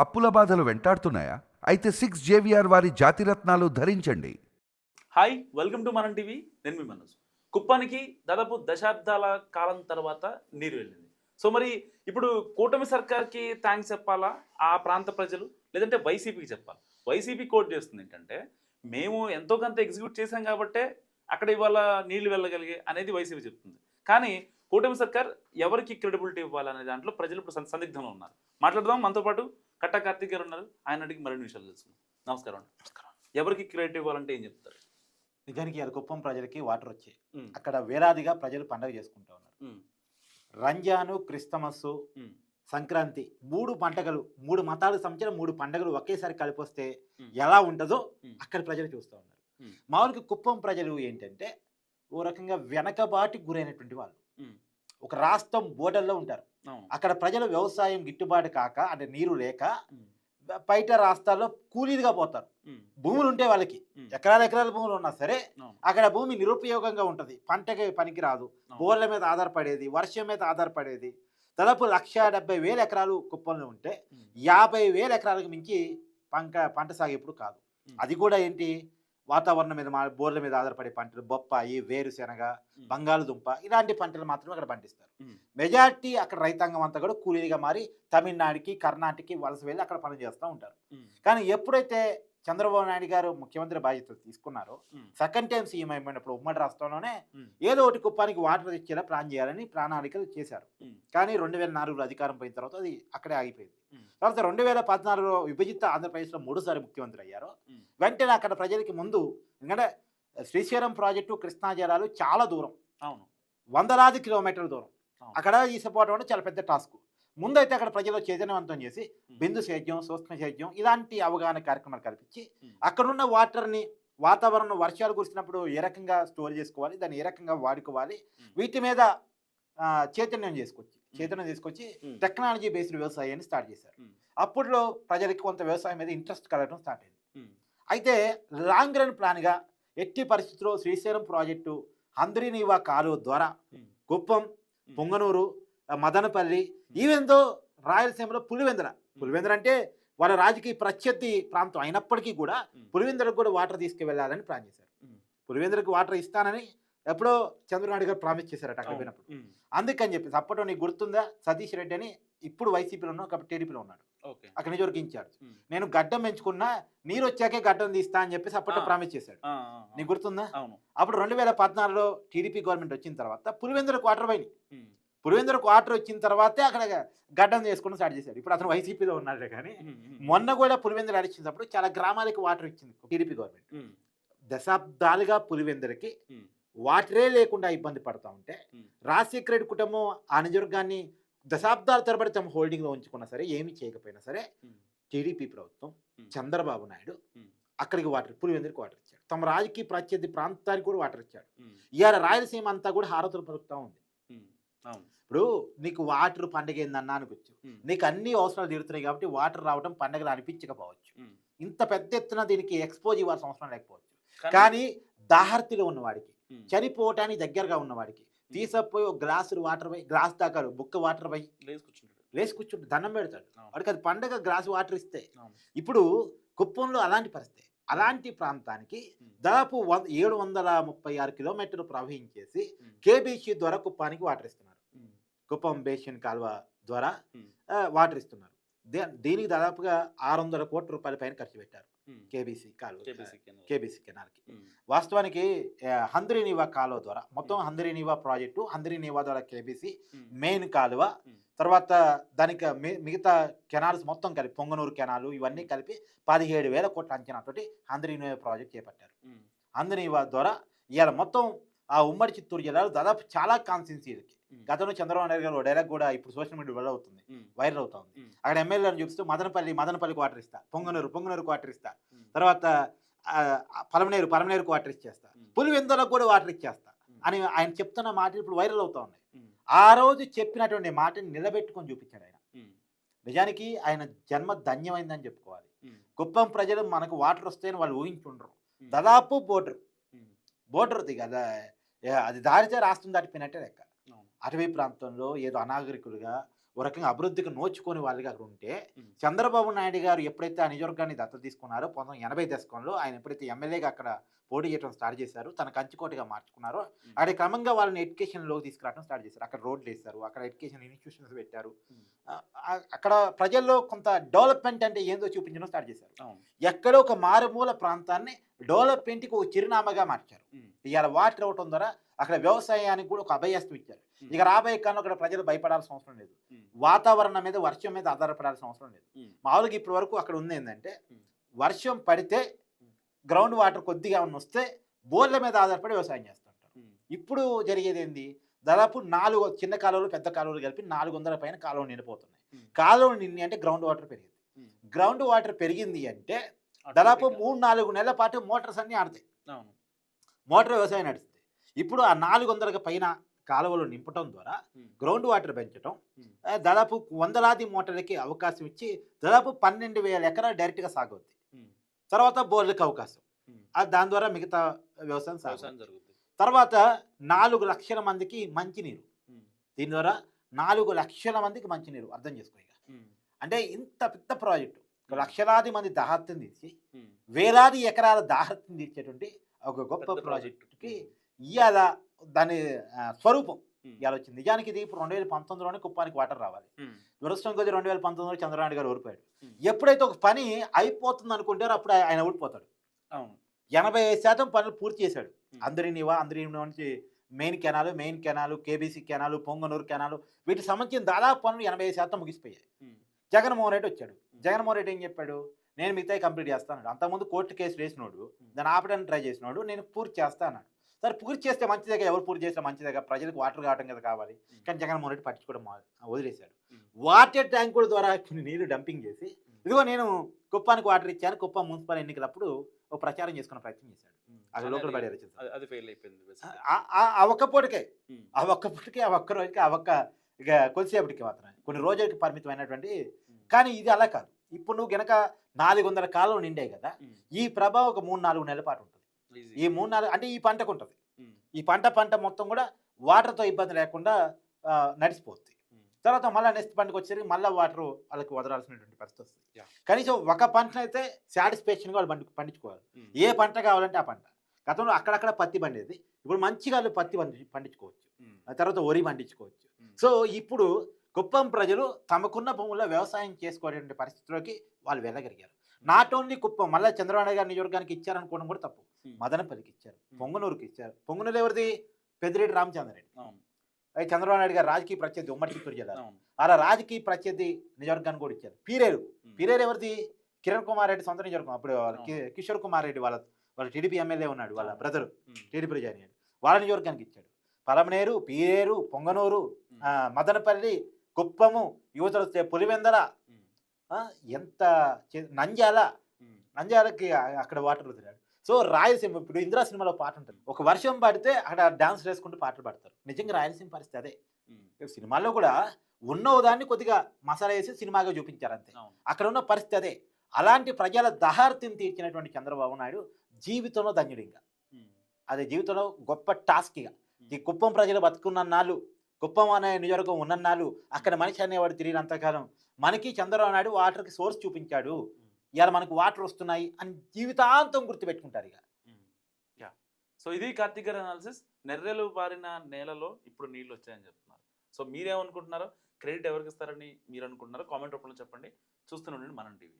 అప్పుల బాధలు వెంటాడుతున్నాయా? అయితే సిక్స్ జేవిఆర్ వారి జాతిరత్నాలు ధరించండి. Hi welcome to Manam TV నేను మీ మనోజ్. కుప్పానికి దాదాపు దశాబ్దాల కాలం తర్వాత నీరు వెళ్ళింది. సో మరి ఇప్పుడు కూటమి సర్కార్కి థ్యాంక్స్ చెప్పాలా? ఆ ప్రాంత ప్రజలు? లేదంటే వైసీపీకి చెప్పాలి? వైసీపీ కోట్ చేస్తుంది ఏంటంటే మేము ఎంతో కొంత ఎగ్జిక్యూట్ చేశాం కాబట్టే అక్కడ ఇవాళ నీళ్ళు వెళ్ళగలిగే అనేది వైసీపీ చెప్తుంది. కానీ కూటమి సర్కార్ ఎవరికి క్రెడిబిలిటీ ఇవ్వాలనే దాంట్లో ప్రజలు ఇప్పుడు సందిగ్ధంలో ఉన్నారు. మాట్లాడదాం మనతో పాటు కట్ట కార్తీక్ గారు ఉన్నారు. ఆయన అడిగి మరిన్ని విషయాలు తెలుసుకుందాం. నమస్కారం అండి. నమస్కారం. ఎవరికి క్రెడిట్ ఇవ్వాలంటే ఏం చెప్తారు? నిజానికి అది కుప్పం ప్రజలకి వాటర్ వచ్చాయి అక్కడ వేలాదిగా ప్రజలు పండగ చేసుకుంటూ ఉన్నారు. రంజాను క్రిస్తమస్ సంక్రాంతి మూడు పండగలు మూడు మతాలకు సంబంధించిన మూడు పండగలు ఒకేసారి కలిపొస్తే. ఎలా ఉంటుందో. అక్కడ ప్రజలు చూస్తూ ఉన్నారు. మామూలుగా కుప్పం ప్రజలు ఏంటంటే ఓ రకంగా వెనకబాటి గురైనటువంటి వాళ్ళు. ఒక రాష్ట్రం బోర్డర్లో ఉంటారు. అక్కడ ప్రజలు వ్యవసాయం గిట్టుబాటు కాక అంటే నీరు లేక బయట రాష్ట్రాల్లో కూలీలుగా పోతారు. భూములు ఉంటే వాళ్ళకి. ఎకరాల ఎకరాల భూములు ఉన్నా సరే అక్కడ భూమి నిరుపయోగంగా ఉంటుంది. పంటకి పనికిరాదు. బోర్ల మీద ఆధారపడేది వర్షం మీద ఆధారపడేది. దాదాపు లక్ష డెబ్బై వేల ఎకరాలు కుప్పంలో ఉంటే యాభై వేల ఎకరాలకు మించి పంట పంట సాగు ఎప్పుడు కాదు. అది కూడా ఏంటి? వాతావరణం మీద బోర్ల మీద ఆధారపడే పంటలు బొప్పాయి వేరుశెనగ బంగాళదుంప ఇలాంటి పంటలు మాత్రమే అక్కడ పండిస్తారు. మెజార్టీ అక్కడ రైతాంగం అంతా కూడా కూలీలుగా మారి తమిళనాడుకి కర్ణాటకకి వలస వెళ్ళి అక్కడ పని చేస్తూ ఉంటారు కానీ ఎప్పుడైతే చంద్రబాబు నాయుడు గారు ముఖ్యమంత్రి బాధ్యతలు తీసుకున్నారో. సెకండ్ టైం సీఎం అయిపోయినప్పుడు ఉమ్మడి రాష్ట్రంలోనే ఏదో ఒకటి కుప్పానికి వాటర్ ఇచ్చేలా ప్లాన్ చేయాలని ప్రణాళికలు చేశారు. కానీ రెండు వేల నాలుగులో అధికారం పోయిన తర్వాత అది అక్కడే ఆగిపోయింది. తర్వాత రెండు వేల పద్నాలుగులో విభజిత ఆంధ్రప్రదేశ్లో మూడుసారి ముఖ్యమంత్రి అయ్యారు. వెంటనే అక్కడ ప్రజలకి ముందు ఎందుకంటే శ్రీశైలం ప్రాజెక్టు కృష్ణా జలాలు చాలా దూరం. అవును. వందలాది కిలోమీటర్ల దూరం. అక్కడ తీసుకుపోవడం అంటే చాలా పెద్ద టాస్క్ ముందైతే అక్కడ ప్రజలు చైతన్యవంతం చేసి బిందు సేద్యం సూక్ష్మ సేద్యం ఇలాంటి అవగాహన కార్యక్రమాలు కల్పించి అక్కడున్న వాటర్ని వాతావరణం వర్షాలు కురిసినప్పుడు ఏ రకంగా స్టోర్ చేసుకోవాలి దాన్ని ఏ రకంగా వాడుకోవాలి. వీటి మీద చైతన్యం చేసుకొచ్చి చైతన్యం తీసుకొచ్చి టెక్నాలజీ బేస్డ్ వ్యవసాయాన్ని స్టార్ట్ చేశారు. అప్పట్లో ప్రజలకి కొంత వ్యవసాయం మీద ఇంట్రెస్ట్ కలగడం స్టార్ట్ అయింది. అయితే లాంగ్ రన్ ప్లాన్గా ఎట్టి పరిస్థితుల్లో శ్రీశైలం ప్రాజెక్టు హంద్రీనీవా కాలువ ద్వారా కుప్పం పొంగనూరు మదనపల్లి ఈవెందో రాయలసీమలో పులివెందుల పులివెందుల అంటే వాళ్ళ రాజకీయ ప్రత్యర్థి ప్రాంతం అయినప్పటికీ కూడా ఉమ్, పులివెందులకు కూడా వాటర్ తీసుకువెళ్ళాలని ప్లాన్ చేశారు. ఉమ్, పులివెందులకు వాటర్ ఇస్తానని ఎప్పుడో చంద్రబాబు గారు ప్రామిస్ చేశారట అక్కడ పోయినప్పుడు. అందుకని చెప్పేసి అప్పట్లో నీకు గుర్తుందా? సతీష్ రెడ్డి అని ఇప్పుడు వైసీపీలో ఉన్నాడు కాబట్టి టీడీపీలో ఉన్నాడు. అక్కడ నుంచి వరకు ఇన్ఛార్జ్ నేను గడ్డం పెంచుకున్నా నీరు వచ్చాకే గడ్డం తీస్తా అని చెప్పేసి అప్పట్లో. ప్రామిస్ చేశాడు. నీకు గుర్తుందా? అప్పుడు రెండు వేల పద్నాలుగులో టీడీపీ గవర్నమెంట్ వచ్చిన తర్వాత పులివెందులకు వాటర్ పోయినాయి. ఉమ్, పులివెందులకు వాటర్ వచ్చిన తర్వాతే అక్కడ గడ్డం చేసుకోవడం స్టార్ట్ చేశాడు. ఇప్పుడు అతను వైసీపీలో ఉన్నాడు కానీ మొన్న కూడా పులివెందులు అడిచినప్పుడు చాలా గ్రామాలకు వాటర్ ఇచ్చింది టీడీపీ గవర్నమెంట్ దశాబ్దాలుగా పులివెందులకి వాటరే లేకుండా ఇబ్బంది పడతా ఉంటే రాజశేఖర రెడ్డి కుటుంబం ఆ నిజవర్గాన్ని దశాబ్దాల తరబడి తమ హోల్డింగ్లో ఉంచుకున్నా సరే ఏమీ చేయకపోయినా సరే టీడీపీ ప్రభుత్వం చంద్రబాబు నాయుడు అక్కడికి వాటర్ పులివెందులకు వాటర్ ఇచ్చాడు. తమ రాజకీయ ప్రత్యర్థి ప్రాంతానికి కూడా వాటర్ ఇచ్చాడు. ఇవాళ రాయలసీమ అంతా కూడా హారతులు పలుకుతూ ఉంది. ఇప్పుడు నీకు వాటర్ పండగ ఏందన్నా అనుకోవచ్చు ఉమ్, నీకు అన్ని అవసరాలు తీరుతున్నాయి కాబట్టి వాటర్ రావడం పండగలు అనిపించకపోవచ్చు. ఇంత పెద్ద ఎత్తున దీనికి ఎక్స్పోజ్ ఇవ్వాల్సిన అవసరం లేకపోవచ్చు. కానీ- దాహర్తిలో ఉన్నవాడికి చనిపోవటానికి దగ్గరగా ఉన్నవాడికి తీసుకుపోయి ఒక గ్లాసు వాటర్ పోయి గ్లాస్ దాకా బుక్క వాటర్ పోయి లేచి కూర్చుంటాడు. దండం పెడతాడు. వాడికి అది పండగ గ్లాసు వాటర్ ఇస్తే. ఇప్పుడు కుప్పంలో అలాంటి పరిస్థితి. అలాంటి ప్రాంతానికి దాదాపు వంద ఏడు వందల ముప్పై ఆరు కిలోమీటర్లు ప్రవహించేసి కేబీసీ ద్వారా కుప్పానికి వాటర్ ఇస్తున్నారు. కుప్పం బేసిన్ కాలువ ద్వారా వాటర్ ఇస్తున్నారు. దీనికి దాదాపుగా ఆరు వందల కోట్ల రూపాయల పైన ఖర్చు పెట్టారు. కేబీసీ కాలువ. కేబీసీ కెనాల్కి వాస్తవానికి హంద్రీనీవా కాలువ ద్వారా మొత్తం హంద్రీనీవా ప్రాజెక్టు హంద్రీనీవా ద్వారా కేబీసీ ఉమ్, మెయిన్ కాలువ ఉమ్. తర్వాత దానికి మిగతా కెనాల్స్ మొత్తం కలిపి పొంగనూరు కెనాలు ఇవన్నీ కలిపి పదిహేడు వేల కోట్ల అంచనాతోటి హంద్రీనీవా ప్రాజెక్ట్ చేపట్టారు. హంద్రీనీవా ద్వారా ఇవాళ మొత్తం ఆ ఉమ్మడి చిత్తూరు జిల్లాలో దాదాపు చాలా కాన్స్టిట్యున్సీలకి గతంలో చంద్రబాబు నాయుడు గారు డైరెక్ట్ కూడా ఇప్పుడు సోషల్ మీడియా వైరల్ అవుతుంది. వైరల్ అవుతుంది అక్కడ ఎమ్మెల్యేలను చూపిస్తూ మదనపల్లి మదనపల్లికి వాటర్ ఇస్తా పొంగనూరు పొంగనూరుకు వాటర్ ఇస్తా తర్వాత పలమనేరు పలమనేరుకు వాటర్ ఇచ్చేస్తా పులివెందులకు కూడా వాటర్ ఇచ్చేస్తా అని ఆయన చెప్తున్న మాటలు ఇప్పుడు వైరల్ అవుతా ఉన్నాయి. ఆ రోజు చెప్పినటువంటి మాటని నిలబెట్టుకొని చూపించాడు ఆయన. నిజానికి ఆయన జన్మ ధన్యమైందని చెప్పుకోవాలి. కుప్పం ప్రజలు మనకు వాటర్ వస్తాయని వాళ్ళు ఊహించుండరు. దాదాపు బోర్డర్ బోర్డర్ కదా అది దారితే రాష్ట్రం దాటిపోయినట్టే లెక్క. అటవీ ప్రాంతంలో ఏదో అనాగరికులుగా ఒక రకంగా అభివృద్ధికి నోచుకొని వాళ్ళుగా అక్కడ ఉంటే. చంద్రబాబు నాయుడు గారు ఎప్పుడైతే ఆ నియోజకవర్గాన్ని దత్తత తీసుకున్నారో పంతొమ్మిది ఎనభై దశకంలో ఆయన ఎప్పుడైతే ఎమ్మెల్యేగా అక్కడ పోటీ చేయడం స్టార్ట్ చేశారు తన కంచుకోటగా మార్చుకున్నారో. అక్కడ క్రమంగా వాళ్ళని ఎడ్యుకేషన్లోకి తీసుకురావడం స్టార్ట్ చేశారు అక్కడ రోడ్లు వేశారు అక్కడ ఎడ్యుకేషన్ ఇన్స్టిట్యూషన్స్ పెట్టారు అక్కడ ప్రజల్లో కొంత డెవలప్మెంట్ అంటే ఏందో చూపించడం స్టార్ట్ చేశారు ఎక్కడో ఒక మారుమూల ప్రాంతాన్ని డెవలప్మెంట్కి ఒక చిరునామాగా మార్చారు. ఇవాళ వాటర్ ఇవ్వటం ద్వారా అక్కడ వ్యవసాయానికి కూడా ఒక అభయస్తం ఇచ్చారు. ఇక రాబోయే కాలంలో అక్కడ ప్రజలు భయపడాల్సిన అవసరం లేదు. వాతావరణం మీద వర్షం మీద ఆధారపడాల్సిన అవసరం లేదు. మామూలుగా ఇప్పటి వరకు అక్కడ ఉంది ఏంటంటే. వర్షం పడితే గ్రౌండ్ వాటర్ కొద్దిగా ఉన్న వస్తే బోర్ల మీద ఆధారపడి వ్యవసాయం చేస్తుంటారు. ఇప్పుడు జరిగేది ఏంది దాదాపు నాలుగు చిన్న కాలువలు పెద్ద కాలువలు కలిపి నాలుగు వందల పైన కాలువలు నిండిపోతున్నాయి. కాలువలు నిండి అంటే గ్రౌండ్ వాటర్ పెరిగింది. గ్రౌండ్ వాటర్ పెరిగింది అంటే దాదాపు మూడు నాలుగు నెలల పాటు మోటార్స్ అన్నీ ఆడతాయి మోటార్ వ్యవసాయం నడుస్తుంది ఇప్పుడు ఆ నాలుగు వందలకు పైన కాలువలు నింపటం ద్వారా. గ్రౌండ్ వాటర్ పెంచడం దాదాపు వందలాది మోటార్లకి అవకాశం ఇచ్చి దాదాపు పన్నెండు వేల ఎకరాలు డైరెక్ట్గా సాగవుద్ది. తర్వాత బోర్లకు అవకాశం దాని ద్వారా మిగతా వ్యవసాయం సాగు వ్యవసాయం జరుగుతుంది తర్వాత నాలుగు లక్షల మందికి మంచినీరు. దీని ద్వారా నాలుగు లక్షల మందికి మంచినీరు అర్థం చేసుకో. అంటే ఇంత పెద్ద ప్రాజెక్టు లక్షలాది మంది దాహత్యం తీర్చి. వేలాది ఎకరాల దాహత్యం తీర్చేటువంటి ఒక గొప్ప ప్రాజెక్టుకి. ఇవాళ దాని స్వరూపం. ఇవాళ వచ్చింది. నిజానికి ఇది ఇప్పుడు రెండు వేల పంతొమ్మిదిలోనే కుప్పానికి వాటర్ రావాలి. దురదృష్టం కొద్ది రెండు వేల పంతొమ్మిదిలో చంద్రబాబు గారు ఓడిపోయాడు. ఎప్పుడైతే ఒక పని అయిపోతుంది అనుకుంటారో అప్పుడు ఆయన ఓడిపోతాడు. ఎనభై శాతం పనులు పూర్తి చేశాడు. ఉమ్. అందరినివా అందరి నుంచి main canal main canal KBC canal Ponganur canal వీటికి సంబంధించిన దాదాపు పనులు ఎనభై శాతం ముగిసిపోయాయి. జగన్మోహన్ రెడ్డి వచ్చాడు. జగన్మోహన్ రెడ్డి ఏం చెప్పాడు? నేను మిగతా కంప్లీట్ చేస్తాను అంతకుముందు కోర్టు కేసు వేసినోడు. దాన్ని ఆపడానికి ట్రై చేసినోడు. నేను పూర్తి చేస్తా అన్నాడు. సరే పూర్తి చేస్తే మంచిదేగా ఎవరు పూర్తి చేస్తే మంచిదేగా ప్రజలకు వాటర్ కావటం కదా కావాలి కానీ జగన్మోహన్ రెడ్డి పట్టించుకోవడం మా- వదిలేశాడు. వాటర్ ట్యాంకుల ద్వారా కొన్ని నీళ్ళు డంపింగ్ చేసి ఇదిగో నేను కుప్పానికి వాటర్ ఇచ్చాను కుప్పం మున్సిపల్ ఎన్నికలప్పుడు ఒక ప్రచారం చేసుకునే ప్రయత్నం చేశాడు. అది కానీ లోకల్ అది- ఫెయిల్ అయిపోయింది. ఆ- ఒక్క పూటకే. ఆ ఒక్క పూటకి ఆ ఒక్క రోజుకి ఆ ఒక్క ఇక కొద్దిసేపటికి మాత్రమే కొన్ని రోజులకి పరిమితమైనటువంటి. కానీ ఇది అలా కాదు ఇప్పుడు నువ్వు గనక నాలుగు వందల కాలం నిండే కదా. ఈ ప్రభావం ఒక మూడు నాలుగు నెలల పాటు ఉంటుంది. ఈ మూడు నాలుగు అంటే ఈ పంటకు ఉంటుంది. ఉమ్. ఈ పంట పంట మొత్తం కూడా వాటర్తో ఇబ్బంది లేకుండా నడిచిపోతుంది ఉమ్. తర్వాత మళ్ళీ నెక్స్ట్ పంటకు వచ్చేసరికి మళ్ళీ వాటర్ వాళ్ళకి వదలాల్సినటువంటి పరిస్థితి వస్తుంది. కనీసం ఒక పంటనైతే సాటిస్ఫాక్షన్గా వాళ్ళు పండి పండించుకోవాలి. ఉమ్. ఏ పంట కావాలంటే ఆ పంట. గతంలో అక్కడక్కడ పత్తి పండేది. ఇప్పుడు మంచిగా వాళ్ళు పత్తి పండి పండించుకోవచ్చు. తర్వాత వరి పండించుకోవచ్చు. సో ఇప్పుడు కుప్పం ప్రజలు తమకున్న భూముల్లో వ్యవసాయం చేసుకోలేటువంటి పరిస్థితిలోకి వాళ్ళు వెళ్ళగలిగారు. నాట్ ఓన్లీ కుప్పం మళ్ళీ చంద్రబాబు నాయుడు గారి నియోజకవర్గానికి ఇచ్చారనుకోవడం కూడా తప్పు. ఉమ్. మదనపల్లికి ఇచ్చారు ఉమ్. పొంగనూరుకి ఇచ్చారు. పొంగనూరు ఎవరిది? పెద్దిరెడ్డి రామచంద్రరెడ్డి. అది చంద్రబాబు నాయుడు గారు రాజకీయ ప్రత్యర్థి ఉమ్మడి చిత్తూరు జిల్లా అలా రాజకీయ ప్రత్యర్థి నియోజకవర్గాన్ని కూడా ఇచ్చారు. పీరేరు ఉమ్. పీరేరు ఎవరిది? కిరణ్ కుమార్ రెడ్డి సొంత నియోజకవర్గం. అప్పుడు కిషోర్ కుమార్ రెడ్డి వాళ్ళ వాళ్ళ టీడీపీ ఎమ్మెల్యే ఉన్నాడు వాళ్ళ. బ్రదర్. టీడీపీ జాయిన్ అయ్యాడు. వాళ్ళ నియోజకవర్గానికి ఇచ్చాడు. పలమనేరు పీరేరు పొంగనూరు మదనపల్లి కుప్పము యువతలు పులివెందల ఎంత. నంద్యాలకి ఆ- అక్కడ వాటర్ వదిలాడు. సో రాయలసీమ ఇప్పుడు ఇందిరా సినిమాలో పాట ఉంటుంది. ఒక వర్షం పడితే అక్కడ డాన్స్ వేసుకుంటూ పాటలు పాడతారు. నిజంగా రాయలసీమ పరిస్థితి అదే. సినిమాల్లో కూడా ఉన్న దాన్ని కొద్దిగా మసాలా వేసి సినిమాగా చూపించారు అంతే. అక్కడ ఉన్న పరిస్థితి అదే. అలాంటి ప్రజల దహార్తిని తీర్చినటువంటి చంద్రబాబు నాయుడు జీవితంలో ధన్యుడు ఇంకా. అది జీవితంలో గొప్ప టాస్క్ ఇక. ఈ కుప్పం ప్రజలు బతుకున్నన్నాళ్ళు కుప్పం అనే నియోజకవర్గం ఉన్నన్నాళ్ళు అక్కడ మనిషి అనేవాడు తిరిగినంతకాలం మనకి చంద్రబాబు నాయుడు వాటర్కి సోర్స్ చూపించాడు. ఇవాళ మనకు వాటర్ వస్తున్నాయి అని జీవితాంతం గుర్తుపెట్టుకుంటారు ఇక యా. సో ఇది కార్తిక్ గారి అనాలిసిస్ నెర్రెలు బారిన నేలలో ఇప్పుడు నీళ్ళు వచ్చాయని చెప్తున్నారు. సో మీరేమనుకుంటున్నారో క్రెడిట్ ఎవరికి ఇస్తారని మీరు అనుకుంటున్నారో కామెంట్ రూపంలో చెప్పండి. చూస్తూనే ఉండండి మనం టీవీ.